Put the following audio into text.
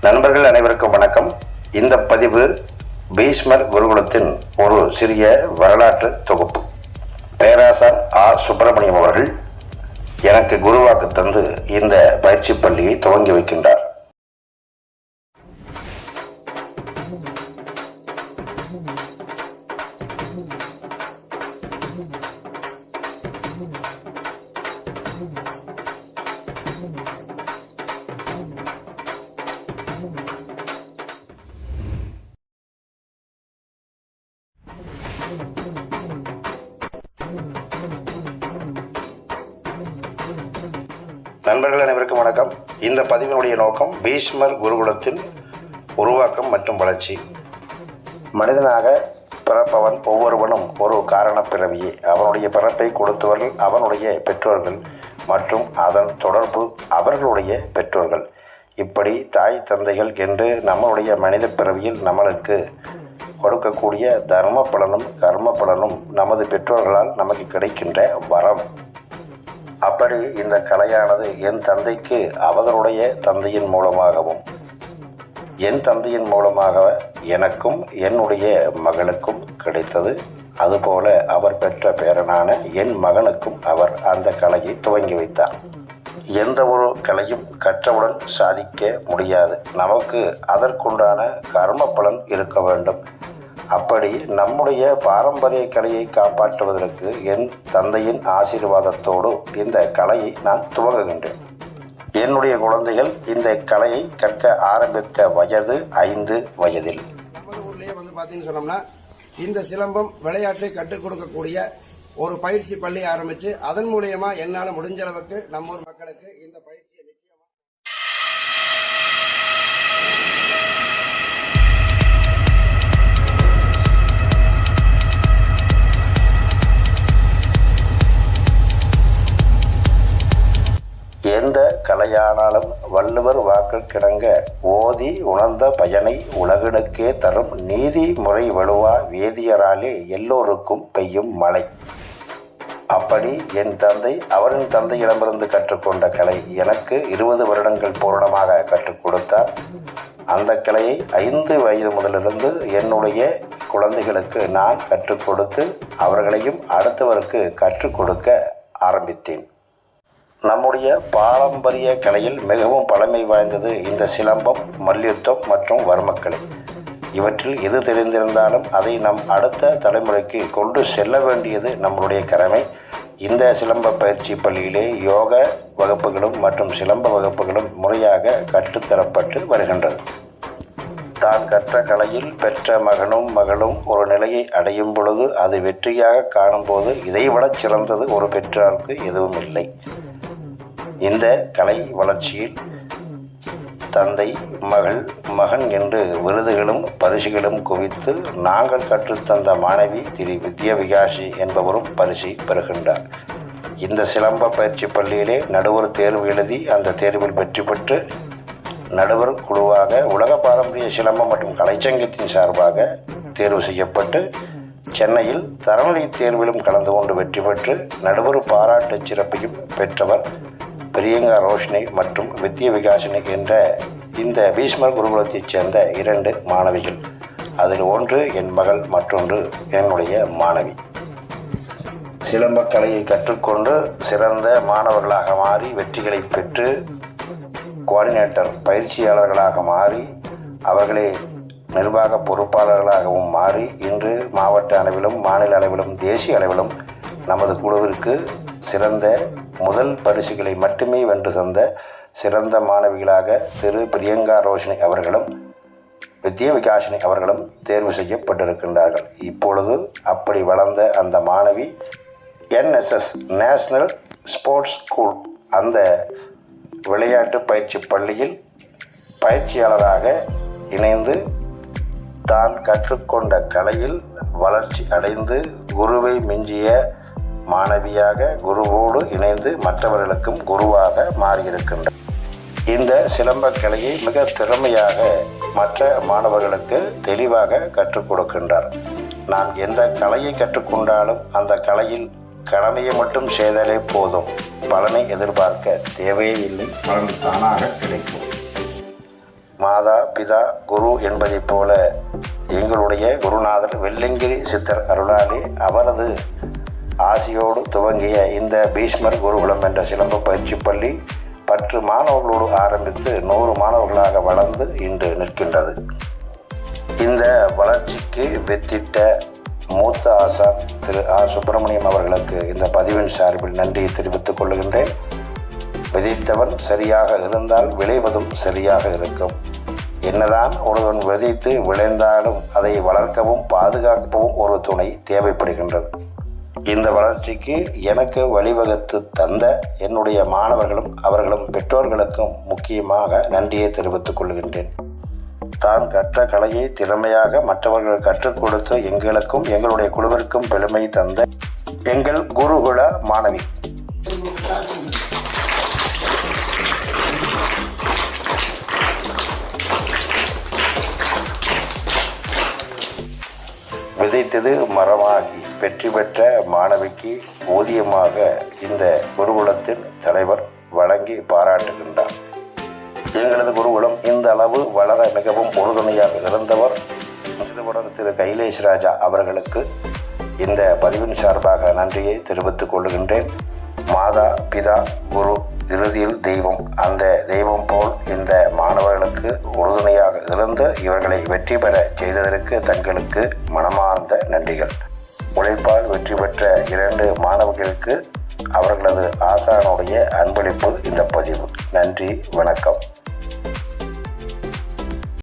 நண்பர்கள் அனைவருக்கும் வணக்கம். இந்த பதிவு பீஷ்மர் குருகுலத்தின் ஒரு சிறிய வரலாற்று தொகுப்பு. பேராசார் ஆ. சுப்பிரமணியம் அவர்கள் எனக்கு குருவாக்கு தந்து இந்த பயிற்சி பள்ளியை துவங்கி வைக்கின்றார். நண்பர்கள் அனைவருக்கும் வணக்கம். இந்த பதிவினுடைய நோக்கம் பீஷ்மர் குருகுலத்தின் உருவாக்கம் மற்றும் வளர்ச்சி. மனிதனாக பிறப்பவன் ஒவ்வொருவனும் ஒரு காரணப் பிறவியே அவனுடைய பிறப்பை கொடுத்தவர்கள் அவனுடைய பெற்றோர்கள் மற்றும் அதன் தொடர்பு அவர்களுடைய பெற்றோர்கள். இப்படி தாய் தந்தைகள் என்று நம்மளுடைய மனித பிறவியில் நம்மளுக்கு கொடுக்கக்கூடிய தர்ம பலனும் கர்ம பலனும் நமது பெற்றோர்களால் நமக்கு கிடைக்கின்ற வரம். அப்படி இந்த கலையானது என் தந்தைக்கு அவர்களுடைய தந்தையின் மூலமாகவும் என் தந்தையின் மூலமாக எனக்கும் என்னுடைய மகளுக்கும் கிடைத்தது. அதுபோல அவர் பெற்ற பேரனான என் மகனுக்கும் அவர் அந்த கலையை துவங்கி வைத்தார். எந்த ஒரு கலையும் கற்றவுடன் சாதிக்க முடியாது. நமக்கு அதற்குண்டான கர்ம பலன் இருக்க வேண்டும். அப்படி நம்முடைய பாரம்பரிய கலையை காப்பாற்றுவதற்கு என் தந்தையின் ஆசீர்வாதத்தோடு இந்த கலையை நான் துவங்குகின்றேன். என்னுடைய குழந்தைகள் இந்த கலையை கற்க ஆரம்பித்த வயது ஐந்து வயதில். நமது ஊர்லேயே வந்து பார்த்தீங்கன்னு சொன்னோம்னா இந்த சிலம்பம் விளையாட்டை கற்றுக் கொடுக்கக்கூடிய ஒரு பயிற்சி பள்ளி ஆரம்பித்து அதன் மூலயமா என்னால் முடிஞ்ச அளவுக்கு நம்ம ஊர் மக்களுக்கு இந்த பயிற்சி மலையானாலும் வள்ளுவர் வாக்கு கிடங்க ஓதி உணர்ந்த பயனை உலகினுக்கே தரும் நீதி முறை வலுவா வேதியராலே எல்லோருக்கும் பெய்யும் மழை. அப்படி என் தந்தை அவரின் தந்தையிடமிருந்து கற்றுக்கொண்ட கலை எனக்கு இருபது வருடங்கள் பூரணமாக கற்றுக் கொடுத்தார். அந்த கலையை ஐந்து வயது முதலிருந்து என்னுடைய குழந்தைகளுக்கு நான் கற்றுக் கொடுத்து அவர்களையும் அடுத்தவருக்கு கற்றுக் கொடுக்க ஆரம்பித்தேன். நம்முடைய பாரம்பரிய கலையில் மிகவும் பழமை வாய்ந்தது இந்த சிலம்பம் மல்யுத்தம் மற்றும் வர்மக்கலை. இவற்றில் எது தெரிந்திருந்தாலும் அதை நம் அடுத்த தலைமுறைக்கு கொண்டு செல்ல வேண்டியது நம்மளுடைய கடமை. இந்த சிலம்ப பயிற்சி பள்ளியிலே யோக வகுப்புகளும் மற்றும் சிலம்ப வகுப்புகளும் முறையாக கற்றுத்தரப்பட்டு வருகின்றது. தான் கற்ற கலையில் பெற்ற மகனும் மகளும் ஒரு நிலையை அடையும் பொழுது அது வெற்றியாக காணும்போது இதைவிடச் சிறந்தது ஒரு பெற்றாருக்கு எதுவும் இல்லை. இந்த கலை வளர்ச்சியில் தந்தை மகள் மகன் என்று விருதுகளும் பரிசுகளும் குவித்து நாங்கள் கற்றுத்தந்த மாணவி திரு வித்யா விகாசி என்பவரும் பரிசு பெறுகின்றார். இந்த சிலம்ப பயிற்சி பள்ளியிலே நடுவர் தேர்வு எழுதி அந்த தேர்வில் வெற்றி பெற்று நடுவர் குழுவாக உலக பாரம்பரிய சிலம்பம் மற்றும் கலைச்சங்கத்தின் சார்பாக தேர்வு செய்யப்பட்டு சென்னையில் தரநிலை தேர்விலும் கலந்து கொண்டு வெற்றி பெற்று நடுவர் பாராட்டு சிறப்பையும் பெற்றவர் பிரியங்கா ரோஷினி மற்றும் வித்ய விகாசினி என்ற இந்த பீஷ்மர் குருகுலத்தைச் சேர்ந்த இரண்டு மாணவிகள். அதில் ஒன்று என் மகள் மற்றொன்று என்னுடைய மாணவி. சிலம்பக் கலையை கற்றுக்கொண்டு சிறந்த மாணவர்களாக மாறி வெற்றிகளை பெற்று கோஆர்டினேட்டர் பயிற்சியாளர்களாக மாறி அவர்களே நிர்வாக பொறுப்பாளர்களாகவும் மாறி இன்று மாவட்ட அளவிலும் மாநில அளவிலும் தேசிய அளவிலும் நமது குழுவிற்கு சிறந்த முதல் பரிசுகளை மட்டுமே வென்று தந்த சிறந்த மாணவிகளாக திரு பிரியங்கா ரோஷினி அவர்களும் வித்யா விகாஷினி அவர்களும் தேர்வு செய்யப்பட்டிருக்கின்றார்கள். இப்பொழுது அப்படி வளர்ந்த அந்த மாணவி என்எஸ்எஸ் நேஷனல் ஸ்போர்ட்ஸ் ஸ்கூல் அந்த விளையாட்டு பயிற்சி பள்ளியில் பயிற்சியாளராக இணைந்து தான் கற்றுக்கொண்ட கலையில் வளர்ச்சி அடைந்து குருவை மிஞ்சிய மாணவியாக குருவோடு இணைந்து மற்றவர்களுக்கும் குருவாக மாறியிருக்கின்றார் இந்த சிலம்பக் கலையை மிக திறமையாக மற்ற மாணவர்களுக்கு தெளிவாக கற்றுக் கொடுக்கின்றார். நாம் எந்த கலையை கற்றுக்கொண்டாலும் அந்த கலையில் கடமையை மட்டும் செய்தாலே போதும். பலனை எதிர்பார்க்க தேவையே இல்லை. பலன் தானாக கிடைக்கும். மாதா பிதா குரு என்பதைப் போல எங்களுடைய குருநாதர் வெள்ளங்கிரி சித்தர் அருளாலே அவரது ஆசியோடு துவங்கிய இந்த பீஷ்மர் குருகுலம் என்ற சிலம்ப பயிற்சி பள்ளி பற்று மாணவர்களோடு ஆரம்பித்து நூறு மாணவர்களாக வளர்ந்து இன்று நிற்கின்றது. இந்த வளர்ச்சிக்கு வெத்திட்ட மூத்த ஆசான் திரு ஆர் சுப்பிரமணியம் அவர்களுக்கு இந்த பதிவின் சார்பில் நன்றியை தெரிவித்துக் கொள்கின்றேன். விதைத்தவன் சரியாக இருந்தால் விளைவதும் சரியாக இருக்கும். என்னதான் ஒருவன் விதைத்து விளைந்தாலும் அதை வளர்க்கவும் பாதுகாக்கவும் ஒரு துணை தேவைப்படுகின்றது. இந்த வளர்ச்சிக்கு எனக்கு வழிவகுத்து தந்த என்னுடைய மாணவர்களும் அவர்களும் பெற்றோர்களுக்கும் முக்கியமாக நன்றியை தெரிவித்துக் கொள்கின்றேன். தான் கற்ற கலையை திறமையாக மற்றவர்கள் கற்றுக் கொடுத்து எங்களுக்கும் எங்களுடைய குழுவிற்கும் பெருமை தந்த எங்கள் குருகுல மாணவி. விதைத்தது மரமாகி வெற்றி பெற்ற மாணவிக்கு ஊதியமாக இந்த குருகுலத்தின் தலைவர் வழங்கி பாராட்டுகின்றார். எங்களது குருகுலம் இந்த அளவு வளர மிகவும் உறுதுணையாக இருந்தவர் நிறுவனர் திரு. கைலேஷ் ராஜா அவர்களுக்கு இந்த பதிவின் சார்பாக நன்றியை தெரிவித்துக் கொள்கின்றேன். மாதா பிதா குரு இறுதியில் தெய்வம். அந்த தெய்வம் போல் இந்த மாணவர்களுக்கு உறுதுணையாக இருந்து இவர்களை வெற்றி பெற செய்ததற்கு தங்களுக்கு மனமார்ந்த நன்றிகள். உழைப்பால் வெற்றி பெற்ற இரண்டு மாணவர்களுக்கு அவர்களது ஆசானுடைய அன்பளிப்பு இந்த பதிவு. நன்றி வணக்கம்.